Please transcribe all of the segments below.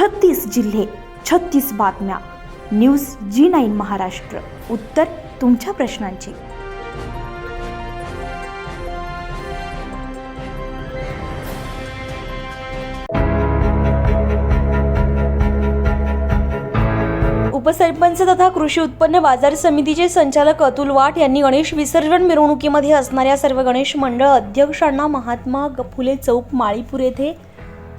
छत्तीस जिल्हे छत्तीस बातम्या. News G nine Maharashtra. उत्तर तुमच्या प्रश्नांची. उपसरपंच तथा कृषी उत्पन्न बाजार समितीचे संचालक अतुल वाट यांनी गणेश विसर्जन मिरवणुकीमध्ये असणाऱ्या सर्व गणेश मंडळ अध्यक्षांना महात्मा फुले चौक माळीपूर येथे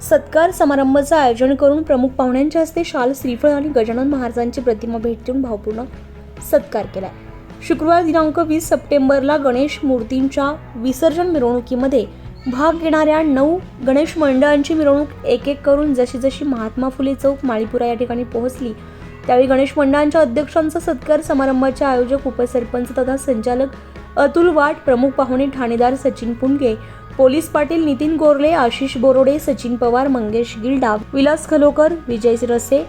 सत्कार समारंभाचं आयोजन करून प्रमुख पाहुण्यांच्या हस्ते शाल श्रीफळ आणि गजानन महाराजांची प्रतिमा भेट देऊन भावपूर्ण सत्कार केला. शुक्रवार दिनांक वीस सप्टेंबरला गणेश मूर्तींच्या विसर्जन मिरवणुकीमध्ये भाग घेणाऱ्या नऊ गणेश मंडळांची मिरवणूक एक एक करून जशी जशी महात्मा फुले चौक माळीपुरा या ठिकाणी पोहोचली त्यावेळी गणेश मंडळांच्या अध्यक्षांचा सत्कार समारंभाचे आयोजक उपसरपंच तथा संचालक अतुल वाट प्रमुख पाहुणे ठाणेदार सचिन पुंगे पोलीस पाटील नितीन गोरले आशिष बोरोडे सचिन पवार मंगेश गिल्डा विलास खलोकर विजय रसे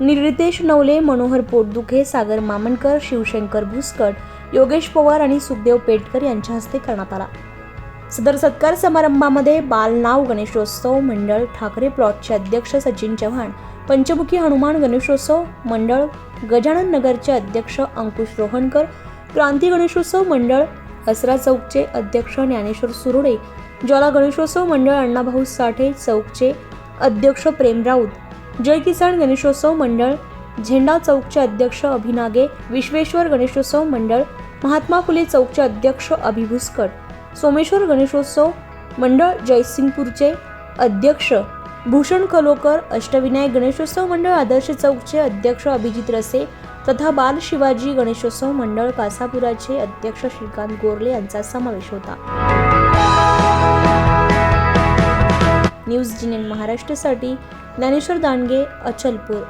निरितेश नवले मनोहर पोटदुखे सागर मामनकर शिवशंकर भुसकट योगेश पवार आणि सुखदेव पेटकर यांच्या हस्ते करण्यात आला. सदर सत्कार समारंभामध्ये बाल नाव गणेशोत्सव मंडळ ठाकरे प्लॉटचे अध्यक्ष सचिन चव्हाण पंचमुखी हनुमान गणेशोत्सव मंडळ गजानन नगरचे अध्यक्ष अंकुश रोहणकर क्रांती गणेशोत्सव मंडळ असरा चौकचे अध्यक्ष ज्ञानेश्वर सुरोडे ज्वाला गणेशोत्सव मंडळ अण्णाभाऊ साठे चौकचे अध्यक्ष प्रेम राऊत जय किसान गणेशोत्सव मंडळ झेंडा चौकचे अध्यक्ष अभिनागे विश्वेश्वर गणेशोत्सव मंडळ महात्मा फुले चौकचे अध्यक्ष अभिभुस्कर सोमेश्वर गणेशोत्सव मंडळ जयसिंगपूरचे अध्यक्ष भूषण खलोकर अष्टविनायक गणेशोत्सव मंडळ आदर्श चौकचे अध्यक्ष अभिजित रसे तथा बाल शिवाजी गणेशोत्सव मंडळ कासापुराचे अध्यक्ष श्रीकांत गोरले यांचा समावेश होता. न्यूज जिनेन महाराष्ट्रासाठी ज्ञानेश्वर दांडगे अचलपूर.